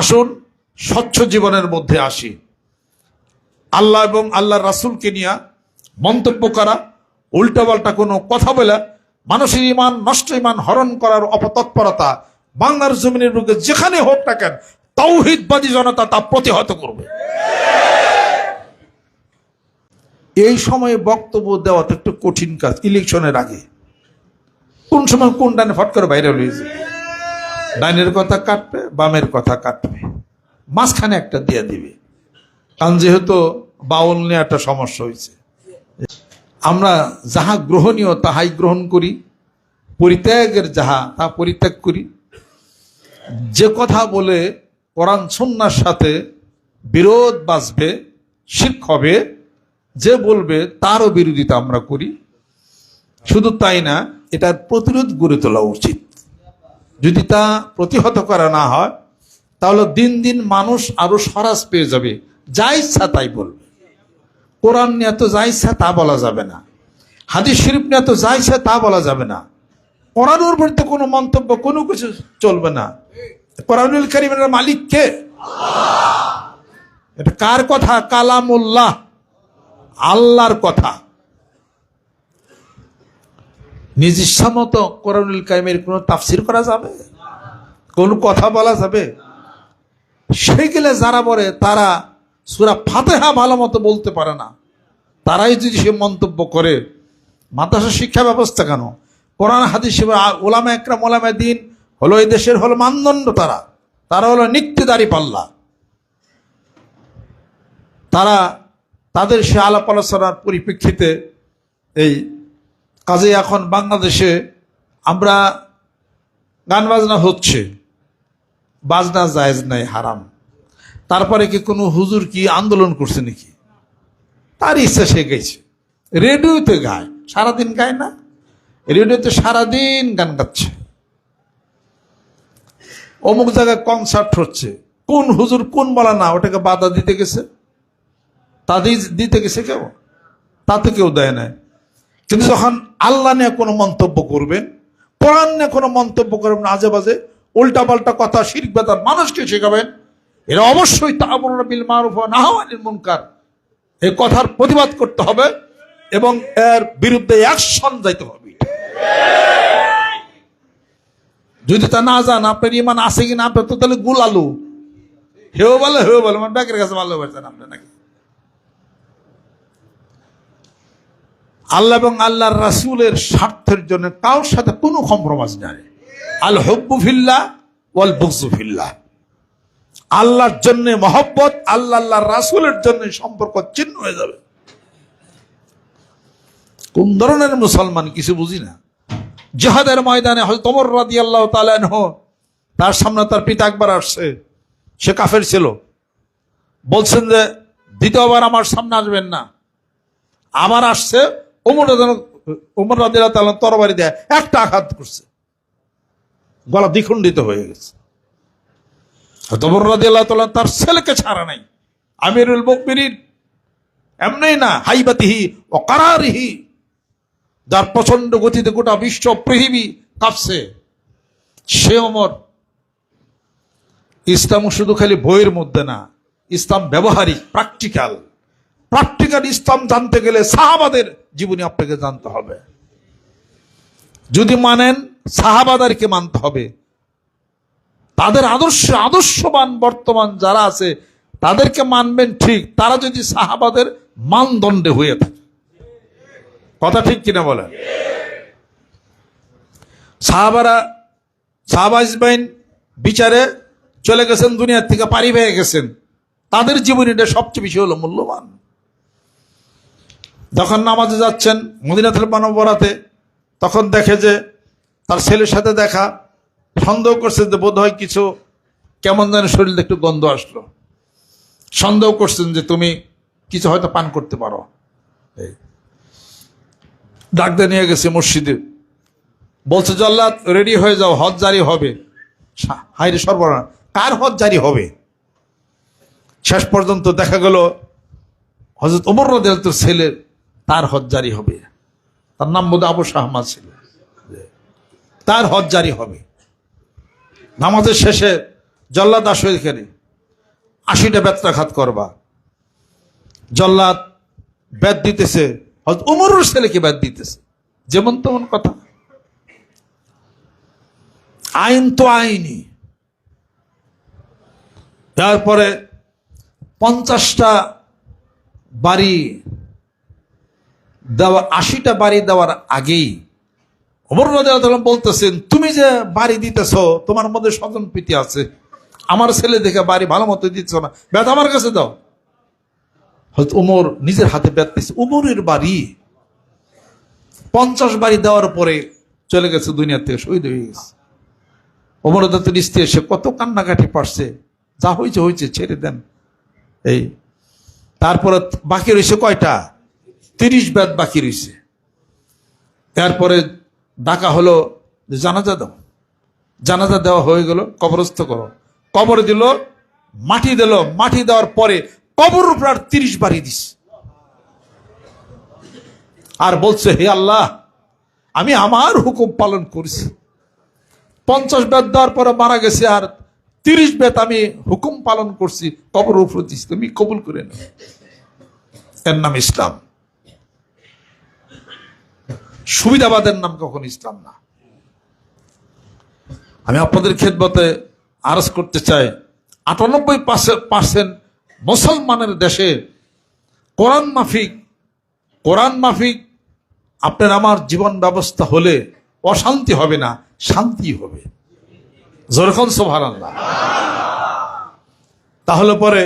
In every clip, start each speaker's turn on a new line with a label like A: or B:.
A: আসুন, স্বচ্ছ জীবনের মধ্যে আসি। আল্লাহ এবং আল্লাহ রাসুলকে নিয়ে মন্তব্য করা, উল্টাপাল্টা কোনো কথা বলে, মানুষের ইমান নষ্ট ইমান হরণ করার অপতৎপরতা বাংলার জমিনের বুকে যেখানে হোক না কেন, তৌহিদবাদী জনতা তা প্রতিহত করবে। এই সময়ে বক্তব্য দেওয়া তো একটু কঠিন কাজ, ইলেকশনের আগে। কোন সময় কোন ডানে ফট করে বাইরে হয়েছে ডাইনের কথা কাটবে, বামের কথা কাটবে। মাঝখানে একটা দিয়ে দিবে। কারণ যেহেতু বাউল নিয়ে একটা সমস্যা হয়েছে। আমরা যাহা গ্রহণীয় তাহাই গ্রহণ করি, পরিত্যাগের যাহা, তা পরিত্যাগ করি। যে কথা বলে কোরআন সন্ন্যার সাথে বিরোধ বাঁচবে, শির্ক হবে, যে বলবে তারও বিরোধিতা আমরা করি। শুধু তাই না, এটার প্রতিরোধ গড়ে তোলা উচিত। যদি তা প্রতিহত করা না হয়, তাহলে দিন দিন মানুষ আরও সরাস পেয়ে যাবে। যা ইচ্ছা তাই বলবে। কোরআন নিয়ে তো যা ইচ্ছা তা বলা যাবে না। হাদিস শরীফ নিয়ে তো যা ইচ্ছা তা বলা যাবে না। কোরআনের তো কোনো মন্তব্য, কোনো কিছু চলবে না। কোরআনুল করিমের মালিক কে? এটা কার কথা? কালামুল্লাহ। আল্লাহর কথা। নিজ ইচ্ছা মতো কোরআনুল কারিমের কোনো তাফসির করা যাবে? কোনো কথা বলা যাবে? সেগুলো যারা বলে, তারা সুরা ফাতেহা ভালো মতো বলতে পারে না। তারাই যদি সে মন্তব্য করে, মাদ্রাসা শিক্ষা ব্যবস্থা কেন? কোরআন, হাদিস ওলামা একরাম, ওলামা দিন হলো এই দেশের হলো মানদণ্ড তারা। তারা হলো নিত্যদারি পাল্লা। তারা, তাদের সে আলাপ আলোচনার পরিপ্রেক্ষিতে এই কাজে এখন বাংলাদেশে আমরা গান বাজনা হচ্ছে, বাজনা জায়েজ নাই, হারাম। তারপরে কি কোনো হুজুর কি আন্দোলন করছে নাকি? তার ইচ্ছা সে গেছে রেডিওতে গায়, সারাদিন গায় না। রেডিওতে সারাদিন গান গাচ্ছে। অমুক জায়গায় কনসার্ট হচ্ছে। কোন হুজুর কোন বলা না, ওটাকে বাধা দিতে গেছে? তাদের দিতে গেছে কেউ? তাতে কেউ দেয় না কিন্তু যখন আল্লাহ নিয়ে কোনো মন্তব্য করবেন, কোরআন নিয়ে কোনো মন্তব্য করবেন আজে বাজে উল্টা পাল্টা কথা শির বেদার মানুষকে শেখাবেন, এরা অবশ্যই তাহমুর বিল মারুফ না হওয়ানিল মুনকার। এই কথার প্রতিবাদ করতে হবে এবং এর বিরুদ্ধে অ্যাকশন যাইতে হবে। যদি তা না যান আপনার ইমান আছে কিনা, আপনার তো তাহলে গুল আলু হেও বলে হেও বলে, আমার ব্যাগের কাছে ভালো পারছেন আপনি নাকি? আল্লাহ এবং আল্লাহর রাসুলের স্বার্থের জন্য কারোর সাথে কোনো কম্প্রোমাইজ নাই। আল হব্বু ফিল্লা ওয়াল বুকজুফিল্লা আল্লাহর জন্য মহব্বত, আল্লাহ আল্লাহর রাসুলের জন্য সম্পর্ক চিহ্ন হয়ে যাবে। কোন ধরনের মুসলমান কিছু বুঝি না। জেহাদের ময়দানে হয়তো তোমর রাদি আল্লাহ তালানহ তার সামনে তার পিতা একবার আসছে। সে কাফের ছিল। বলছেন যে, দ্বিতীয়বার আমার সামনে আসবেন না। আমার আসছে ওমর ওমর রাদিল্লাহ তাল্লাহ তরবারি দেয় একটা আঘাত করছে। গলা দ্বিখণ্ডিত হয়ে গেছে। তোমর রাদিল্লাহ তাল্লাহ তার ছেলেকে ছাড়া নাই। আমিরুল মুকমিনিন এমনি না, হাইবাতিহি ও কারারিহি। যার প্রচণ্ড গতিতে গোটা বিশ্ব পৃথিবী কাঁপছে। সে অমর ইসলাম শুধু খালি বইয়ের মধ্যে না, ইসলাম ব্যবহারিক, প্র্যাকটিক্যাল। প্র্যাকটিক্যাল ইসলাম জানতে গেলে সাহাবাদের জীবনী আপনাকে জানতে হবে। যদি মানেন, সাহাবাদারকে মানতে হবে। তাদের আদর্শ, আদর্শবান বর্তমান যারা আছে, তাদেরকে মানবেন ঠিক। তারা যদি সাহাবাদের মানদণ্ডে হয়ে থাকে। কথা ঠিক কিনা বলেন? সাহাবারা, সাহাবা ইসবাইন বিচারে চলে গেছেন, দুনিয়ার থেকে পারি পেয়ে গেছেন। তাদের জীবনীটা সবচেয়ে বেশি হলো মূল্যবান। যখন নামাজে যাচ্ছেন মদিনাথের মানবরাতে, তখন দেখে যে তার ছেলের সাথে দেখা, সন্দেহ করছে যে বোধ হয় কিছু কেমন যেন শরীরে একটু গন্ধ আসলো। সন্দেহ করছেন যে তুমি কিছু হয়তো পান করতে পারো। এই ডাকতে নিয়ে গেছে মসজিদে। বলছে জল্লাদ রেডি হয়ে যাও, হজ জারি হবে। হাইরে সর্বনা কার হজ জারি হবে? শেষ পর্যন্ত দেখা গেল হজরত ওমর রদের ছেলের তার হজ জারি হবে। তার নাম বোধ আবু শাহমা ছিল। তার হজ জারি হবে। নামাজের শেষে জল্লাদ আসো এখানে আশিটা বেত্রাঘাত করবা। জল্লাদ বেদ দিতেছে। উমরের ছেলেকে বেদ দিতেছে। যেমন তেমন কথা। আইন তো আইনই। তারপরে পঞ্চাশটা বাড়ি দেওয়া আশিটা বাড়ি দেওয়ার আগেই অমর রাজা বলতেছেন, তুমি যে বাড়ি দিতেছ, তোমার মধ্যে স্বজন প্রীতি আছে। আমার ছেলে দেখে বাড়ি ভালো মতো দিচ্ছ না। বেদ আমার কাছে দাও। হয়তো উমর নিজের হাতে বেদ দিচ্ছে উমরের বাড়ি পঞ্চাশ বাড়ি দেওয়ার পরে চলে গেছে দুনিয়ার থেকে, শহীদ হয়ে গেছে। অমর দত্তের স্ত্রী এসে কত কান্নাকাটি পারছে। যা হয়েছে হয়েছে ছেড়ে দেন। এই, তারপরে বাকি রয়েছে কয়টা? তিরিশ বেদ বাকি রয়েছে তারপরে ডাকা হলো জানাজা দাও। জানাজা দেওয়া হয়ে গেল, কবরস্থ করো। কবর দিল, মাটি দিল। মাটি দেওয়ার পরে কবর উপর আর তিরিশ বাড়ি দিস। আর বলছে, হে আল্লাহ, আমি আমার হুকুম পালন করছি। পঞ্চাশ বেদ দেওয়ার পরে মারা গেছে আর তিরিশ বেদ আমি হুকুম পালন করছি, কবর উপর দিস। তুমি কবুল করে নাও। এর নাম ইসলাম। সুবিধাবাদের নাম কখন ইসলাম না। আমি আপনাদের খেদমতে আরজ করতে চাই, আটানব্বই পার্সেন্ট মুসলমানের দেশে কোরআন মাফিক কোরআন মাফিক আপনার আমার জীবন ব্যবস্থা হলে অশান্তি হবে না, শান্তি হবে। সোভার আল্লাহ তাহলে পরে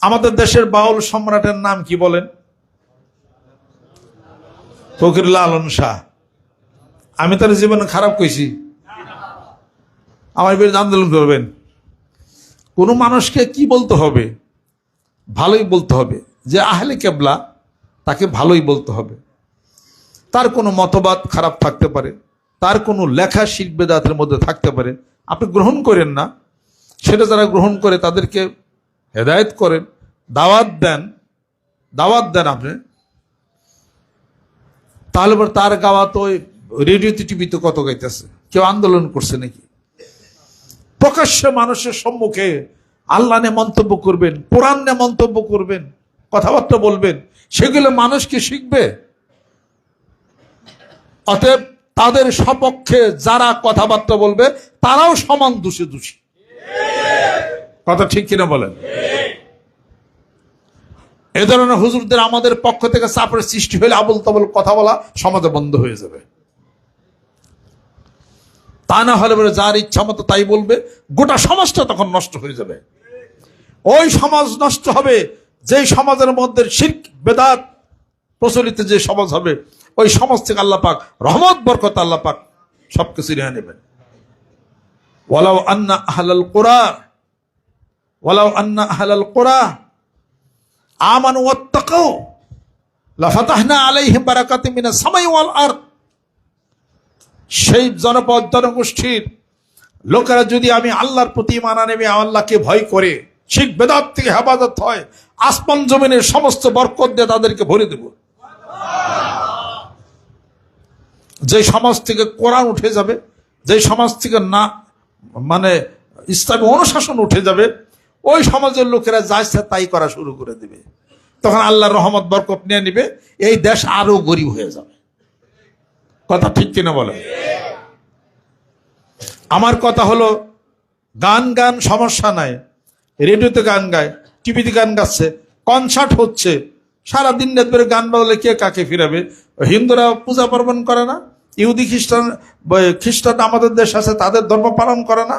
A: আমাদের দেশের বাউল সম্রাটের নাম কি বলেন? ফকিরুল্লাহ আলম শাহ। আমি তার জীবনে খারাপ কইছি। আমার বিরুদ্ধে আন্দোলন করবেন। কোনো মানুষকে কি বলতে হবে? ভালোই বলতে হবে। যে আহলে কেবলা, তাকে ভালোই বলতে হবে। তার কোনো মতবাদ খারাপ থাকতে পারে। তার কোনো লেখা শিল্পেদাতের মধ্যে থাকতে পারে। আপনি গ্রহণ করেন না। সেটা যারা গ্রহণ করে, তাদেরকে হেদায়েত করেন। দাওয়াত দেন। দাওয়াত দেন আপনি। তাহলে পর তার গাওয়া তো রেডিওতে টিভিতে কত গাইতেছে? কেউ আন্দোলন করছে নাকি? প্রকাশ্যে মানুষের সম্মুখে আল্লাহ নিয়ে মন্তব্য করবেন, কোরআন নিয়ে মন্তব্য করবেন, কথাবার্তা বলবেন, সেগুলো মানুষ কি শিখবে? অতএব তাদের সপক্ষে যারা কথাবার্তা বলবে, তারাও সমান দোষে দোষী। কথা ঠিক কিনা বলেন? এ ধরনের হুজুরদের আমাদের পক্ষ থেকে চাপের সৃষ্টি হলে আবল তাবল কথা বলা সমাজে বন্ধ হয়ে যাবে। তা না হলে বলে যার ইচ্ছা মতো তাই বলবে, গোটা সমাজটা তখন নষ্ট হয়ে যাবে। ওই সমাজ নষ্ট হবে যে সমাজের মধ্যে শির্ক, বেদাত প্রচলিত যে সমাজ হবে, ওই সমাজ থেকে আল্লাহ পাক রহমত, বরকত আল্লাহ পাক সবকিছু নিয়ে নেবেন। ওয়ালাউ আন্না আহলাল কোরআ, ওয়ালাউ আন্না আহলাল কোরআ আমানু ওয়াত্তাকাউ, লাফাতাহনা আলাইহিম বারাকাতিম মিনাস সামাই ওয়াল আরদ। সেই জনপদ, জনগোষ্ঠীর লোকেরা যদি আমি আল্লাহর প্রতি মানা নেবে আল্লাহকে ভয় করে, শিখ বেদাত থেকে হেফাজত হয়, আসমান জমিনের সমস্ত বরকত দিয়ে তাদেরকে ভরে দেব। যে সমাজ থেকে কোরআন উঠে যাবে, যে সমাজ থেকে না মানে ইসলামী অনুশাসন উঠে যাবে ওই সমাজের লোকেরা যা ইচ্ছা তাই করা শুরু করে দেবে। তখন আল্লাহর রহমত, বরকত নিয়ে নিবে, এই দেশ আরও গরিব হয়ে যাবে। কথা ঠিক কিনা বলে আমার কথা হলো, গান গান সমস্যা নাই। রেডিওতে গান গায়, টিভিতে গান গাচ্ছে কনসার্ট হচ্ছে। সারাদিন রাত ধরে গান বাজলে কে কাকে ফিরাবে? হিন্দুরা পূজা পার্বণ করে না? ইহুদি, খ্রিস্টান খ্রিস্টান আমাদের দেশ আছে, তাদের ধর্ম পালন করে না?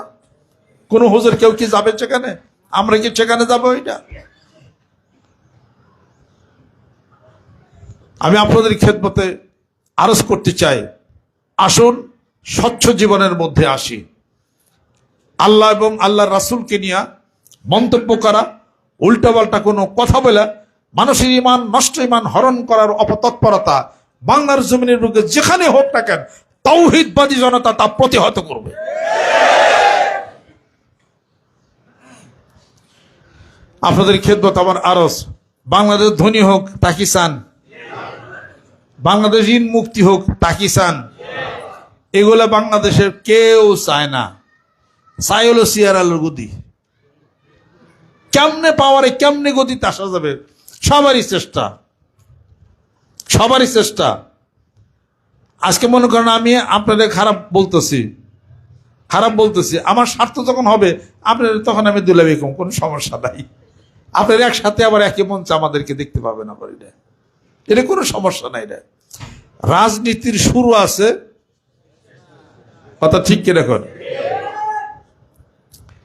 A: কোনো হুজুর কেউ কি যাবে সেখানে? আমরা কি সেখানে যাব এটা? আমি আপনাদের খেদমতে আরজ করতে চাই। আসুন, স্বচ্ছ জীবনের মধ্যে আসি। আল্লাহ এবং আল্লাহ রাসুলকে নিয়ে মন্তব্য করা, উল্টাপাল্টা কোনো কথা বলে, মানুষের ইমান নষ্ট ইমান হরণ করার অপতৎপরতা বাংলার জমিনের বুকে যেখানে হোক না কেন, তৌহিদবাদী জনতা তা প্রতিহত করবে। আপনাদের খেদমত আমার আরস বাংলাদেশ ধনী হোক, পাকিস্তান। বাংলাদেশ ঋণ মুক্তি হোক, পাকিস্তান। এগুলো বাংলাদেশের কেউ চায় না। চাই হলো সিয়ার আলুর গুদি কেমনে পাওয়ারে কেমনে গতিতে আসা যাবে সবারই চেষ্টা। সবারই চেষ্টা। আজকে মনে করেন আমি আপনাদের খারাপ বলতেছি। খারাপ বলতেছি। আমার স্বার্থ যখন হবে, আপনাদের তখন আমি দুলাবি কম, কোনো সমস্যা নাই। আপনার একসাথে আবার একই মঞ্চে আমাদেরকে দেখতে পাবেন আবার এটা। এটা কোনো সমস্যা নাই এটা। রাজনীতির শুরু আছে। কথা ঠিক কিনা এখন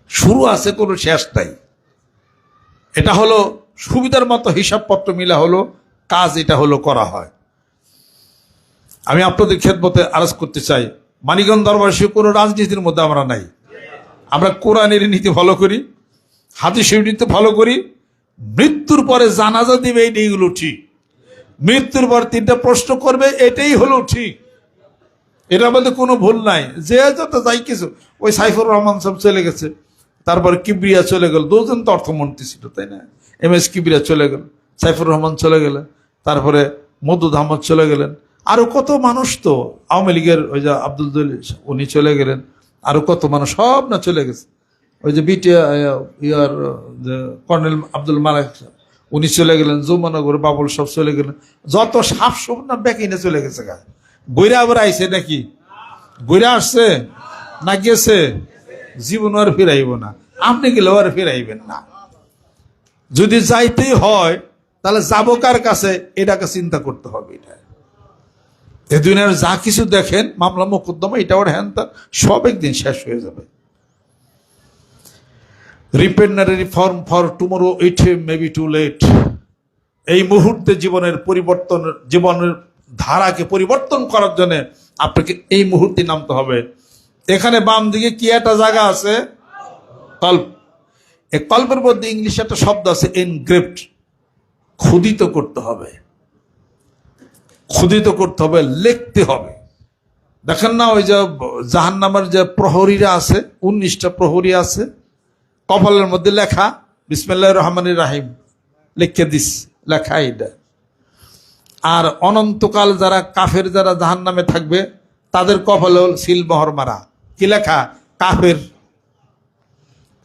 A: শুরু আছে, কোনো শেষ নাই। এটা হলো সুবিধার মতো হিসাবপত্র মিলা হলো, কাজ এটা হলো করা হয়। আমি আপনাদের খেদমতে আরজ করতে চাই মানিগঞ্জ দরবারসী কোনো রাজনীতির মধ্যে আমরা নাই। আমরা কোরআনের নীতি ফলো করি, হাদিসের নীতি ফলো করি মৃত্যুর পরে জানাজা দিবে এইগুলো ঠিক। মৃত্যুর পর তিনটা প্রশ্ন করবে, এটাই হলো ঠিক। এটা বলতে কোনো ভুল নাই। যে যত যাই কিছু, ওই সাইফুর রহমান সব চলে গেছে। তারপর কিবরিয়া চলে গেল। দুজন তো অর্থমন্ত্রী ছিল, তাই না? এম এস কিবরিয়া চলে গেল, সাইফুর রহমান চলে গেলেন তারপরে মদুদ আহমদ চলে গেলেন। আরও কত মানুষ তো, আওয়ামী লীগের ওই যে আব্দুল উনি চলে গেলেন। আরও কত মানুষ, সব না চলে গেছে। ওই যে বিটি ইয়ার কর্নেল আব্দুল মালিক উনি চলে গেলেন, যৌমানগর, বাবুল সব চলে গেলেন। যত সাপ সব না বেকিনে চলে গেছে গা। গৈরা আবার আইছে নাকি? গৈরা আসছে না গেছে? জীবন আর ফিরাইব না। আপনি গেলেও আর ফিরাইবেন না। যদি যাইতেই হয়, তাহলে যাব কার কাছে? এটাকে চিন্তা করতে হবে এটা। এ দুনিয়ার যা কিছু দেখেন, মামলা মোকদ্দমা এটা ওর হ্যান সব একদিন শেষ হয়ে যাবে। রিপেন্ডারি form for tomorrow it may be too late. এই মুহূর্তে জীবনের পরিবর্তন, জীবনের ধারাকে পরিবর্তন করার জন্য আপনাকে এই মুহূর্তে নামতে হবে। এখানে বাম দিকে কি একটা জায়গা আছে? কল্প। এই কল্পের মধ্যে ইংলিশে একটা শব্দ আছে এনগ্রেপ্ট ক্ষুদিত করতে হবে। ক্ষুদিত করতে হবে, লিখতে হবে। দেখেন না, ওই যে জাহান্নামের যে প্রহরীরা আছে, উনিশটা প্রহরী আছে কপালের মধ্যে লেখা বিসমিল্লাহ রহমান রাহিম, লিখে দিস, লেখা এটা আর অনন্তকাল যারা কাফের, যারা জাহান নামে থাকবে, তাদের কপালে হল সিল মোহর মারা। কি লেখা? কাফের।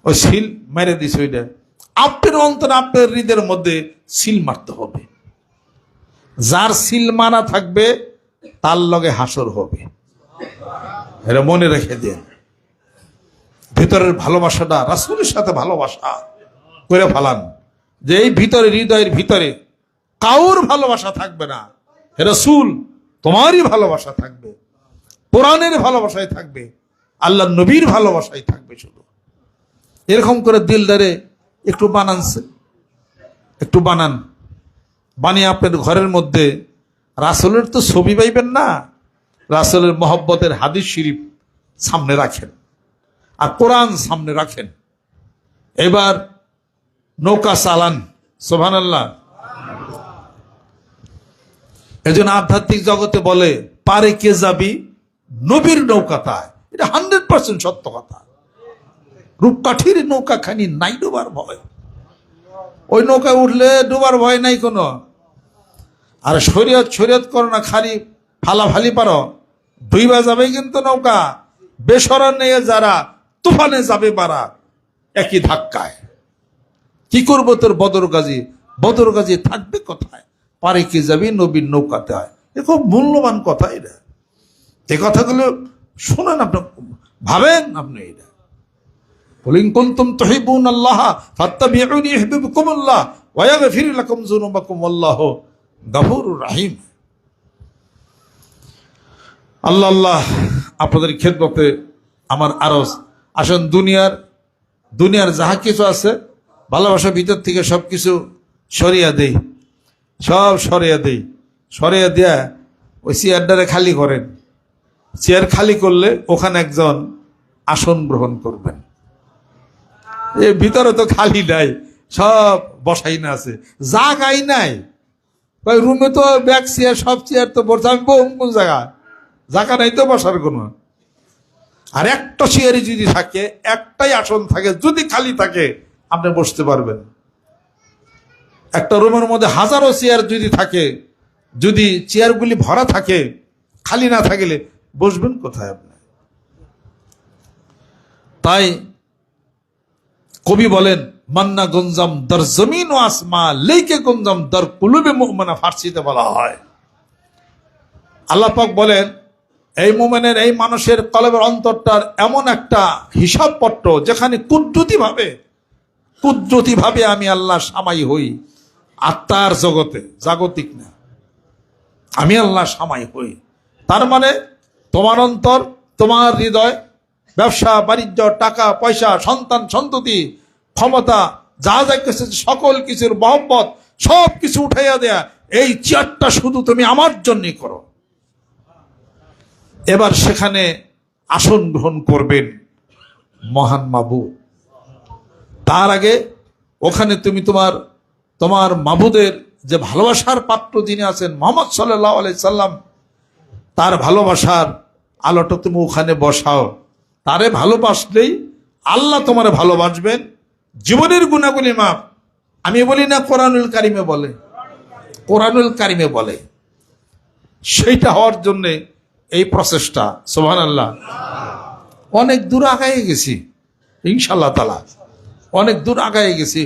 A: ওই শিল মেরে দিস ওইটা। আপনার অন্তর, আপনার হৃদের মধ্যে শিল মারতে হবে। যার শিল মারা থাকবে, তার লগে হাসর হবে। এটা মনে রেখে দেন। ভিতরের ভালোবাসাটা, রাসুলের সাথে ভালোবাসা করে ফালান। যে এই ভিতরে, হৃদয়ের ভিতরে কাউর ভালোবাসা থাকবে না। হে রসুল, তোমারই ভালোবাসা থাকবে। কোরআনের ভালোবাসায় থাকবে। আল্লাহ নবীর ভালোবাসায় থাকবে শুধু। এরকম করে দিলদারে একটু বানানছে একটু বানান। বানিয়ে আপনার ঘরের মধ্যে। রাসলের তো ছবি পাইবেন না। রাসলের মহব্বতের হাদিস শরীফ সামনে রাখেন। আর কোরআন সামনে রাখেন। এবার নৌকা চালান সোভান আল্লাহ এজন্য আধ্যাত্মিক জগতে বলে, পারে কে যাবি? নবীর নৌকাতায় এটা হান্ড্রেড পার্সেন্ট সত্য কথা। রূপকাঠির নৌকা খানি নাই ডোবার ভয়। ওই নৌকায় উঠলে ডোবার ভয় নাই কোনো। আর শরীয়ত শরীয়ত করো না, খালি ফালাফালি পারো। ডুইবা যাবে কিন্তু নৌকা। বেসরণ নিয়ে যারা তুফানে যাবে পারা একই ধাক্কায়। কি করব তোর বদর গাজী বদর গাজী থাকবে কোথায়? পারে কি যাবি? নবীন নৌকাতে হয় এ খুব মূল্যবান কথা এটা। এই কথাগুলো শোনেন আপনি। ভাবেন আপনি এটা। বলিন, কুনতুম তুহিবুন আল্লাহ রহিম। আল্লাহ আল্লাহ, আপনাদের খেদমতে আমার আরজ আসুন, দুনিয়ার দুনিয়ার যাহা কিছু আছে, ভালোবাসার ভিতর থেকে সব কিছু সরিয়া দেই। সব সরিয়া দেই। সরিয়া দেয়া ওই চেয়ারটারে খালি করেন। চেয়ার খালি করলে ওখানে একজন আসন গ্রহণ করবেন। এ ভিতরে তো খালি নাই, সব বসাই না আছে। যা জাগাই নাই। রুমে তো ব্যাগ চেয়ার সব চেয়ার তো বসে আমি বহু জায়গা জায়গা নাই তো বসার কোনো। আর একটা চেয়ারে যদি থাকে, একটাই আসন থাকে, যদি খালি থাকে, আপনি বসতে পারবেন। একটা রুমের মধ্যে হাজারো চেয়ার যদি থাকে, যদি চেয়ারগুলি ভরা থাকে, খালি না থাকলে বসবেন কোথায় আপনি? তাই কবি বলেন, মান্না গঞ্জাম দর জমিন ও আসমা লেকে গঞ্জাম দর কুলুবে মুহমানা ফার্সিতে বলা হয়। আল্লাহ পাক বলেন এই মোমেনের, এই মানুষের কলবের অন্তরটার এমন একটা হিসাবপত্র যেখানে কুদ্রুতি ভাবে কুদ্রুতি ভাবে আমি আল্লাহ সামাই হই। আত্মার জগতে, জাগতিক না। আমি আল্লাহ সামাই হই। তার মানে তোমার অন্তর, তোমার হৃদয়, ব্যবসা, বাণিজ্য, টাকা, পয়সা, সন্তান, সন্ততি, ক্ষমতা, যা যা কিছু সকল কিছুর মহব্বত সব কিছু উঠাইয়া দেয়া, এই চেয়ারটা শুধু তুমি আমার জন্যই করো। এবার সেখানে আসন গ্রহণ করবেন মহান মাবু। তার আগে ওখানে তুমি তোমার তোমার মাবুদের যে ভালোবাসার পাত্র যিনি আছেন মোহাম্মদ সাল্লাহ সাল্লাম, তার ভালোবাসার আলোটা তুমি ওখানে বসাও। তারে ভালোবাসলেই আল্লাহ তোমার ভালোবাসবেন। জীবনের গুণাগুলি মাপ আমি বলি না কোরআনুল কারিমে বলে। কোরআনুল কারিমে বলে। সেইটা হওয়ার জন্যে এই প্রচেষ্টা সোহান আল্লাহ অনেক দূর আগায় গেছি ইনশাল্লাহ তালা অনেক দূর আগায় গেছি।